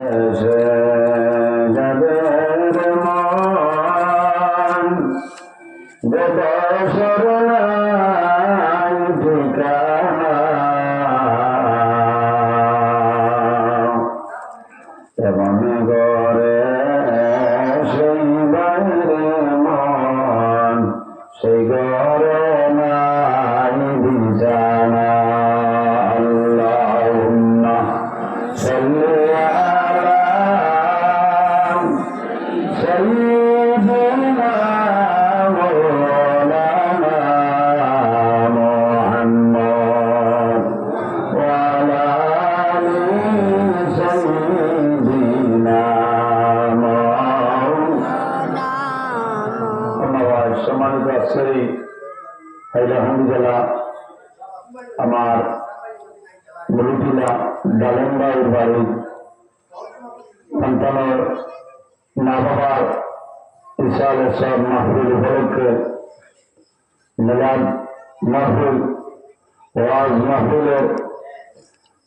এসে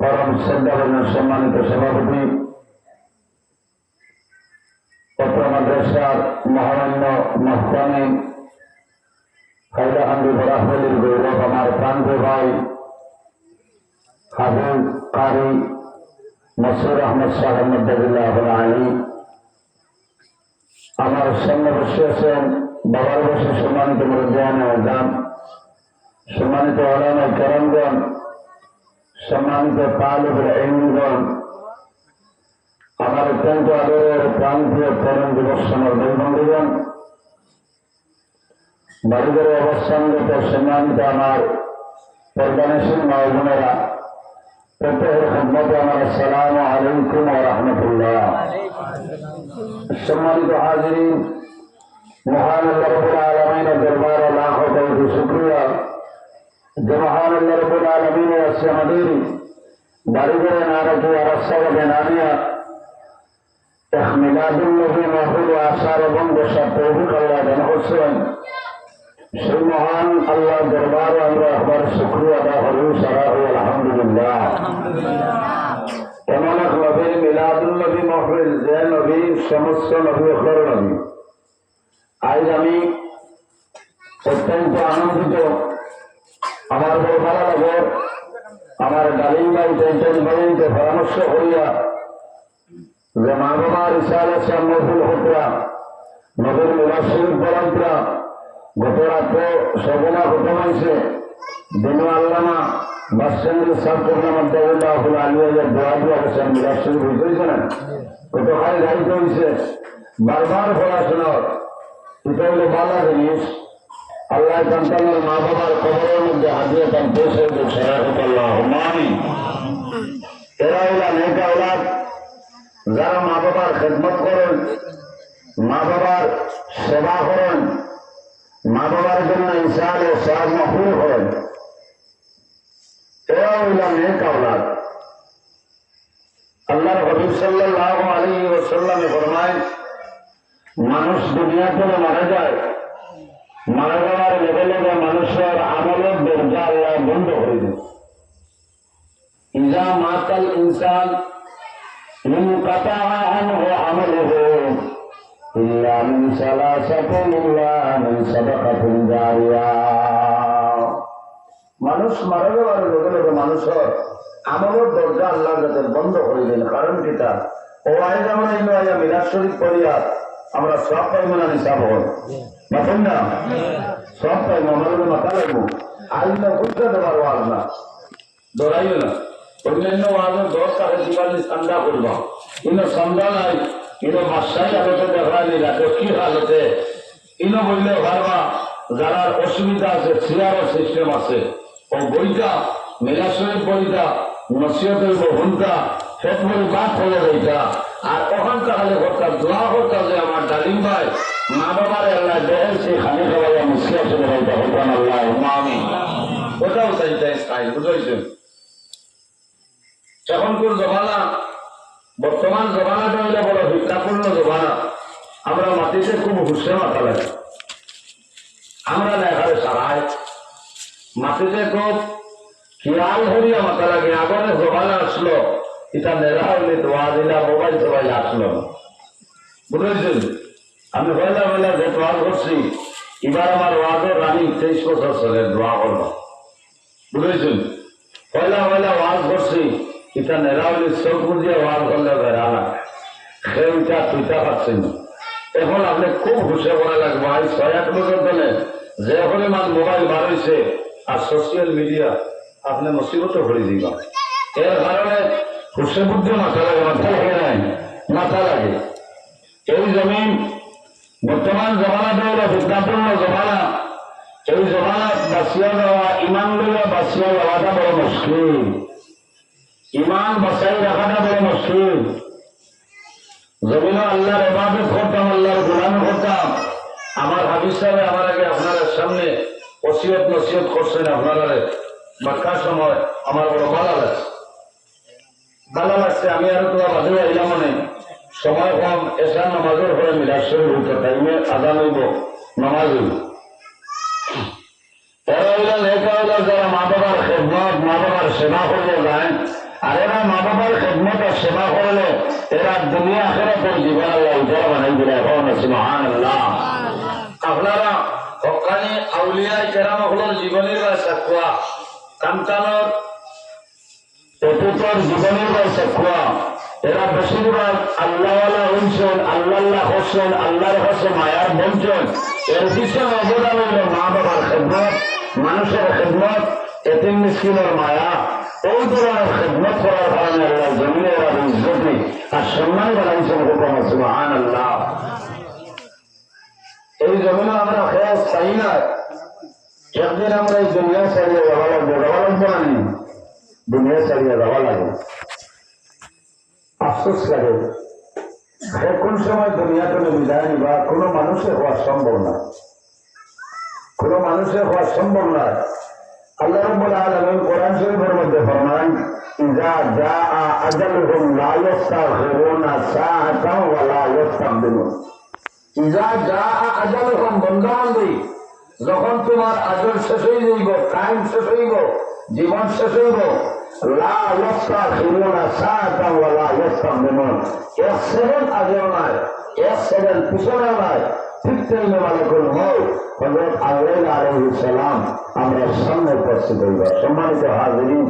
পরম শ্রদ্ধাভাজনের সম্মানিত সভাপতি, পত্র মাদ্রাসার মহামান্য মহতানি হাইলাহান্দি বরাহলির গৌরব আমার প্রান্ত ভাই হাবিব কারি মসুর আহমদ শাহ মদ্দাবুল্লাহ আলী আমার সামনে বসে বাবার বসে সম্মানিত মুরব্বিয়ান সম্মানিত আলামা করমগণ সম্মানিত তালিবুল ইলমগণ আমার অত্যন্ত আদরের প্রান্তীয় তরুণ দিবস সমর্থন বন্ধুগণ, বাড়িঘরে অবস্থানগত সম্মানিত আমার পর্দানসীন মা বোনেরা, প্রত্যেকের খদমতে আমার আসসালাম আলাইকুম রহমতুল্লাহ। সম্মানিত যে মহান আল্লাহ রব্বুল আলামিনের আছে আমাদের বাড়িঘরে না রেখে অবস্থাকে নামিয়া এক মিলাদুল নবী মাহুল আসার এবং বসার তৌফিক আল্লাহ দান করছেন সেই মহান আল্লাহ দরবারে আমরা আবার শুক্রিয়া আদা করি সারা আলহামদুলিল্লাহ এমন এক নবীর মিলাদুল নবী মহফিল যে নবী সমস্ত নবী অখর নবী আজ আমি অত্যন্ত আনন্দিত আমার বড় ভালো লাগে আমার ডালিম ভাই ভাইকে পরামর্শ করিয়া যে মা বাবার আছে মহফিল হতরা নবীর মিলাদ বরন্তরা গত রাত্রে সবনা খতম হয়েছে। দিনু আল্লামা বাসচন্দ্র সাহ করলাম আব্দাউল্লাহ আলিয়া দোয়া দিয়া মিলাদ শরীফ হয়েছে না গত খালি দায়িত্ব হয়েছে বারবার পড়াশোনার এটা হলো বালা জিনিস। আল্লাহ সন্তানের মা বাবার খবরের মধ্যে হাতিয়ে তার পৌঁছে দিচ্ছে আল্লাহ। মানি এরা হইলা নেতা ওলাদ যারা মা বাবার খেদমত করেন, মা বাবার সেবা করেন, মা বাবার জন্য ইনসান ও সব মহবুব করেন। এরা হইলাম নেক আওলাদ। আল্লাহর হবিব সাল্লাল্লাহু আলাইহি ওয়াসাল্লামে ফরমায়, মানুষ দুনিয়া থেকে মারা যায়, মারা মানুষের আমলের দরজা আল্লাহ বন্ধ করে দেন। ইজা মাতাল ইনসান মানুষ মারা যাওয়ার লোকের লোক মানুষের আমলের দরজা আল্লাহ যাদের বন্ধ হয়ে দেন। কারণ কি তার ও আয়দা মিরাজ শরীফ করিয়া আমরা সব পরিমাণ হিসাব হল। না? সব পাইব আমাদের মাথা লাগবো। আজ না বুঝতে দেবার ওয়াজ না। দৌড়াইও না। অন্যান্য ওয়াজের দশ টাকা দিবালি সন্ধ্যা করবা ইনো সন্ধ্যা নাই, ইনো বাসাই আলোতে দেখালি রাখো, কি হালতে? ইনো বললে ভাবা যারা অসুবিধা আছে চেয়ারের সিস্টেম আছে। ও বইটা মেলাশরীফ বইটা নসিহতের বহুনটা ফেটমরি বাদ হলো বইটা আর তখন তাহলে হঠাৎ দোয়া হঠাৎ যে আমার ডালিম ভাই মা বাবার আল্লাহ দেহের সেই খানি খাওয়া মুসিয়া চলে বইটা হতান আল্লাহ। আমি ওটাও চাই চাই চাই বুঝেছেন এখনকার জমানা, বর্তমান জমানাটা হইলে বড় ভিক্ষাপূর্ণ জমানা। আমরা মাটিতে খুব হুসে মাথা লাগে। আমরা এখানে সারাই। মাটিতে খুব খেয়াল হরিয়া মাথা লাগে। আগরে জমানা আসলো এটা নেরা হইলে দোয়া দিলা, মোবাইল সবাই আসলো। বুঝেছেন আমি পয়লা পয়লা যে দোয়া করছি, এবার আমার ওয়াজের রানিং তেইশ বছর চলে দোয়া করব। বুঝেছেন? পয়লা পয়লা ওয়াজ করছি, এটা নেরা হইলে চোখ বুঝিয়ে ওয়াজ করলে বেড়া না সেইটা তুইটা পাচ্ছেন এখন আপনি খুব হুশে করা লাগবে আজ ছয় আট বছর ধরে যে পরিমাণ মোবাইল বার আর সোশ্যাল মিডিয়া আপনি মুসিবতে ভরে দিবা এর কারণে হুশে বুদ্ধি মাথা লাগে মাথা লাগে মাথা লাগে। এই জমিন বর্তমান জমানাটা হলো বিদ্যাপূর্ণ জমানা। এই জমানা বাঁচিয়া যাওয়া, ইমান লইয়া বাঁচিয়া যাওয়াটা বড় মুশকিল। ইমান বাঁচাই রাখাটা বড় মুশকিল। জমিনও আল্লাহর এবাদত করতাম আল্লাহর গোলাম করতাম আমার হাবিজ সাহেব আমার আগে আপনাদের সামনে ওসিয়ত নসিয়ত করছেন আপনারা বাক্কার সময় আমার বড় ভালো লাগছে ভালো লাগছে আমি আর তোমার বাজে আইলাম মানে। সময় কম এসা নামাজের পরে মিলাদ শরীর হইতে টাইমে আদান হইব নামাজ হইব। এরা হইলেন এটা যারা মা বাবার খেদমত, মা বাবার সেবা করলে যায়। আর এরা মা বাবার খেদমত আর সেবা করলে এরা দুনিয়া আখেরা তোর জীবন আল্লাহ বানাই দিলে এখন আছে মহান আল্লাহ আপনারা হকানি আউলিয়া কেরাম হলোর জীবনের বা সাকুয়া কান্তানোর অতীতর জীবনের বা এরা বেশিরভাগ আল্লাহ হইছেন আল্লাহ হোসেন আল্লাহর কাছে মায়ার বঞ্চন এর পিছনে অবদান হইল মা বাবার খেদমত, মানুষের খেদমত, এতিম মিসকিনের মায়া, এই ধরনের খেদমত করার কারণে আল্লাহ জমিনে এরা ইজ্জতি আর সম্মান বানাইছেন হুকুম সুবহান আল্লাহ এই জমিনে আমরা খেয়ে চাই না। একদিন আমরা এই দুনিয়া ছাড়িয়ে যাওয়া লাগবে যাওয়া লাগবে না? দুনিয়া ছাড়িয়ে যাওয়া লাগে। আফসোস লাগে কোন সময় দুনিয়াতে নিবা কোনো মানুষের হওয়া সম্ভব না। কোনো মানুষের হওয়া সম্ভব না। আল্লাহ রব্বুল আলামিন কোরআন শরীফের মধ্যে ফরমান ইজা জাআ আজালুহুম লা ইস্তাখিরুনা সাআতান ওয়া লা ইস্তাকদিমুন ইজা জাআ আজালুহুম বন্দাবান্দি যখন তোমার আজল শেষ হয়ে যাইব টাইম শেষ হইব, জীবন শেষ হইব লা ইস্তাখিরুনা সাআতান ওয়া লা ইস্তাকদিমুন এক সেকেন্ড আগেও নাই এক সেকেন্ড পিছনেও ঠিক তেমনি মালিকুল মৌ হজরত আল্লাহ আলাইহিস সালাম আমরা সামনে উপস্থিত হইব। সম্মানিত হাজিরিন,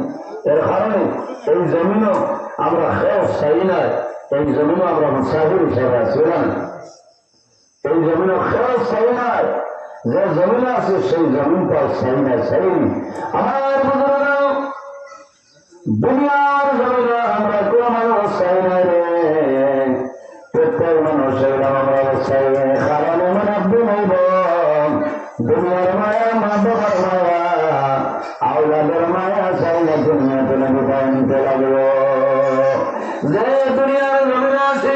এর কারণে এই জমিনও আমরা খেয়ে চাই না এই জমিনও আমরা মুসাফির হিসাবে আছি এই জমিনও খেয়ে চাই যে জমিন আছে সেই জমিনটা চাই না। চাই আমার দুনিয়ার জমিনে আমরা কোন মানুষ চাই না রে। প্রত্যেক মানুষের আমরা চাই কারণ এমন একদিন হইব। দুনিয়ার মায়া মা বাবার মায়া, আওলাদের মায়া চাই না দুনিয়া তুলে বিদায় নিতে লাগবে। যে দুনিয়ার জমিনে আছে,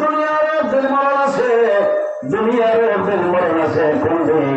দুনিয়ার একদিন মরণ আছে, দুনিয়ার একদিন মরণ আছে, কোনদিন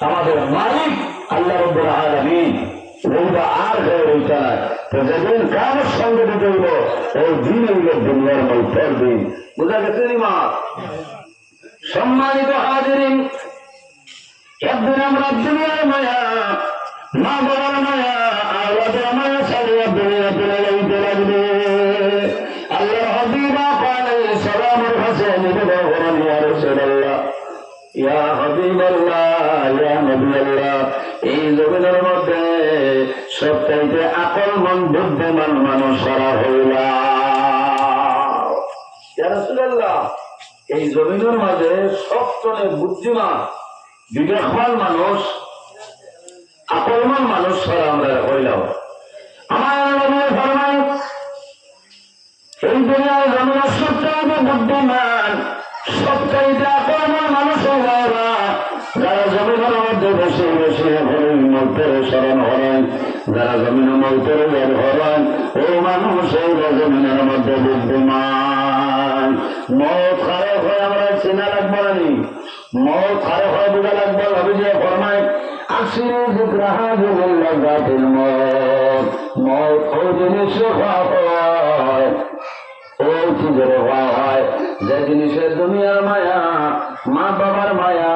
আমাদের সঙ্গে ওই দিন। মা? সম্মানিত হাজিরিন একদিন আমরা দুনিয়ার মায়া মা বাবার মায়া এই মধ্যে বুদ্ধিমান মানুষ সারা এই জমিনের মাঝে বুদ্ধিমান, বিবেকবান মানুষ আকলমান মানুষ ছাড়া আমরা হইলাম। আমার ফরমান এই দুনিয়ার জমিনের সবচাইতে বুদ্ধিমান, সবচাইতে আকলমান মানুষ হইলা যারা জমিনের মধ্যে বসে বসে মধ্যে স্মরণ হলেন যারা জমিনের মধ্যে বের হলেন ও মানুষ হইল জমিনের মধ্যে বুদ্ধিমান মত খারাপ হয়, আমরা চেনা লাগবো না মত খারাপ হয়, বোঝা লাগবে অভিযোগ ফরমায় আসির জাতির মত। মত ও জিনিস হয় ও চিজের হয়? যে জিনিসের দুনিয়ার মায়া মা বাবার মায়া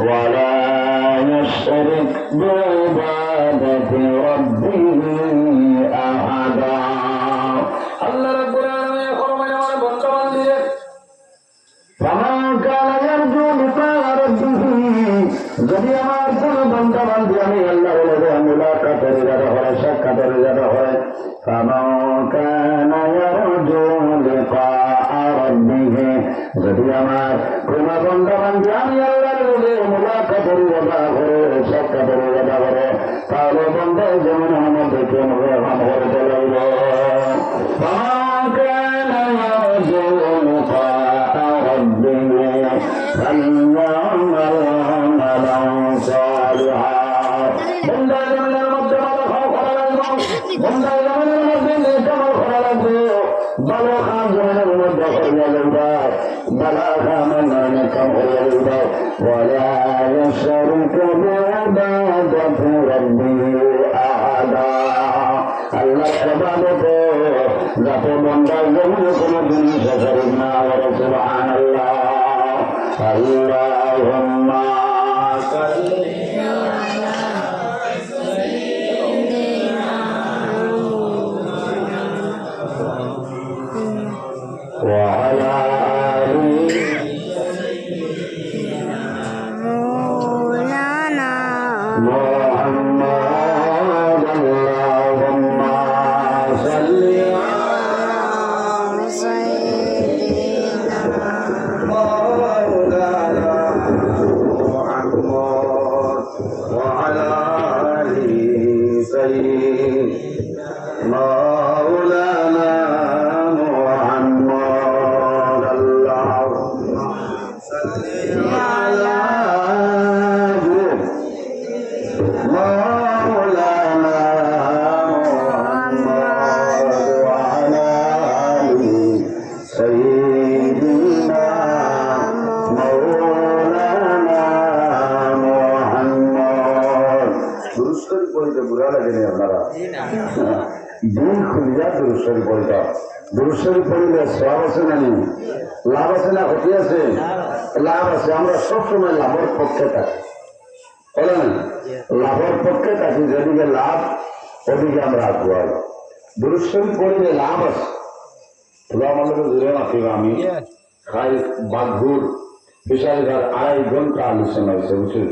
ولا يشرك بعبادة ربه বন্ধু যেমন আমাদের কেন এখন করতে লাগল اللهم দিন খুলে বুঝা দুরুশ্বরী পড়িত দুরুশ্বরী পড়িলে সব আছে না নেই? লাভ আছে না ক্ষতি আছে? লাভ আছে। আমরা সবসময় লাভের পক্ষে থাকি। বলেন লাভের পক্ষে থাকি যেদিকে লাভ ওদিকে আমরা আগুয়াই দুরুশ্বরী পড়িলে লাভ আছে তোরা আমাদের জুড়ে মাতিব আমি। খাই বাঘুর ঘর আড়াই ঘণ্টা আলোচনা হয়েছে বুঝলি?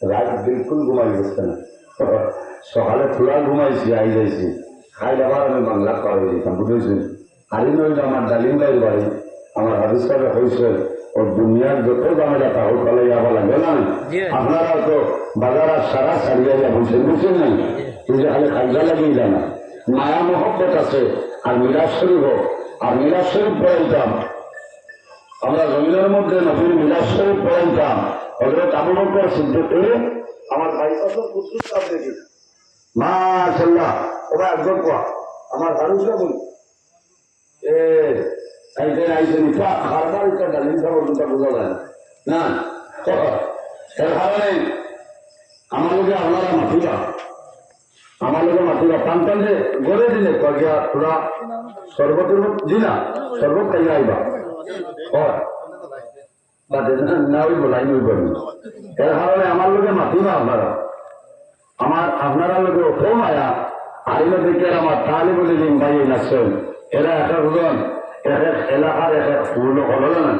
রাত বিলকুল ঘুমাই গেছে না। সকালে পুরা ঘুমাইছি আই যাইছি। খাই আবার আমি বাংলা করে দিতাম বুঝেছি আরি নইলে আমার ডালিম বাড়ি বাড়ি আমার হাদিস করে হয়েছে ও দুনিয়ার যত দামেরা তাহলে ফলে যাওয়া লাগবে না। আপনারা তো বাজারা সারা সারিয়া যা বুঝছেন বুঝছেন এই যে খালি খাইজা লাগিয়ে জানা মায়া মহব্বত আছে আর মিরাজ শরীফ হোক আর মিরাজ শরীফ পড়াইতাম। আমরা জমিনের মধ্যে নবীর মিলাদ শরীফ পড়াইতাম। হজরত আবু বকর সিদ্দিকের আমার ভাই কত পুত্র সাহেব দেখি মাশাআল্লাহ। ওরা একদম কোয়া। আমার দারুসা বলি। এ আইতে আইতে নিপা খারবার এটা ডালিম খাব, দুটা বোঝা যায় না। না এর কারণে আমার লোকে আপনারা মাতিবা আমার লোকে মাতিবা পান টানলে গড়ে দিলে কয়টা তোরা সর্বতের জি না সর্বত খাইয়া আইবা। হয়। না করবি এর কারণে আমার লোকে মাতিবা আপনারা। আমার আপনারা লোকে ওঠো মায়া। আইলে দেখে আমার তাহলে বলে দিন ভাই নাচছেন। এরা এক একজন এক এক এলাকার এক এক পূর্ণ হলো না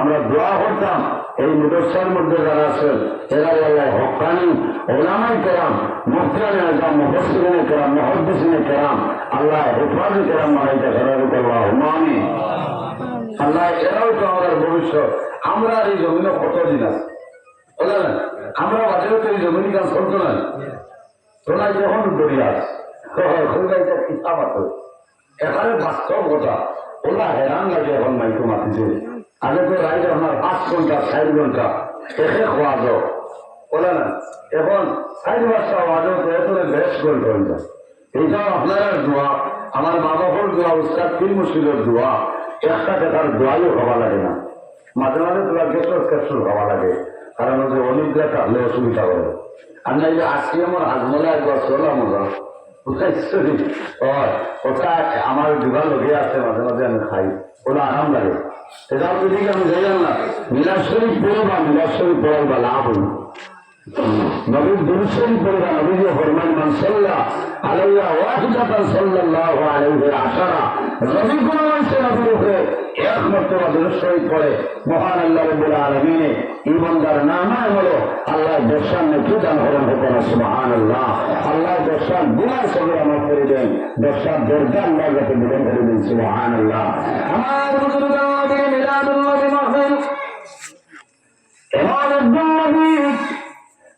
আমরা দোয়া করতাম এই মুদস্সার মধ্যে যারা আছেন এরা আল্লাহ হকানি ওলামাই কেরাম মুফতানে আজম মুফসিনে কেরাম মুহদ্দিসিনে কেরাম আল্লাহ হেফাজে কেরাম মারাইতে করার আল্লাহ মানি আল্লাহ এরাও তো আমাদের ভবিষ্যৎ। আমরা এই জমিনে কতদিন আছে আমরা বাজারে তো এই জমিন কাজ করতো না তোরা যখন আছে। এখানে বাস্তব কথা। ওরা হেরান লাগে এখন মাইকো মাতিছে আগে তো রাইড আপনার পাঁচ ঘণ্টা, চার ঘণ্টা এসে খোয়া যাও। বলে না এখন চার পাঁচটা বাজেও তো এত বেশ ঘণ্টা হয়ে যায়। এইটাও আপনার দোয়া। আমার মা বাবার দোয়া, উস্তাদ পীর মুর্শিদের দোয়া। একটা টাকার দোয়াইও খাওয়া লাগে না। মাঝে মাঝে তোমার গেছর ক্যাপসুল খাওয়া লাগে। কারণ যে অনিদ্রা থাকলে অসুবিধা হবে আর না যে আজকে আমার হাজমলা একবার চলাম ওটা আমার দুবার লোকে আছে, মাঝে মাঝে আমি খাই। ওটা আরাম লাগে। সেটা যদি আমি যাই না। মিলার শরীফ পড়ে বা মিলাদ শরীফ পড়ার বা লাভ হই নবীর দুরুশরী পড়বা নবীজি ফরমান মান সাল্লা আলাইয়া ওয়াহিদাতান সাল্লাল্লাহু আলাইহি আশারা। নবী কোন মানুষে নবীর উপরে এক মর্তবা দুরুশরী পড়ে। মহান আল্লাহ রাব্বুল আলামিন ইমানদার নামায় হলো আল্লাহ দর্শন নেকি দান হলেন হুকুম সুবহানাল্লাহ। আল্লাহ দর্শন গুনাহ সগরা মাফ করে দেন। দর্শন দরজা আল্লাহ যাতে দিলেন করে দেন, সুবহানাল্লাহ। আমার এমন একজন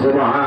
রাব্বুল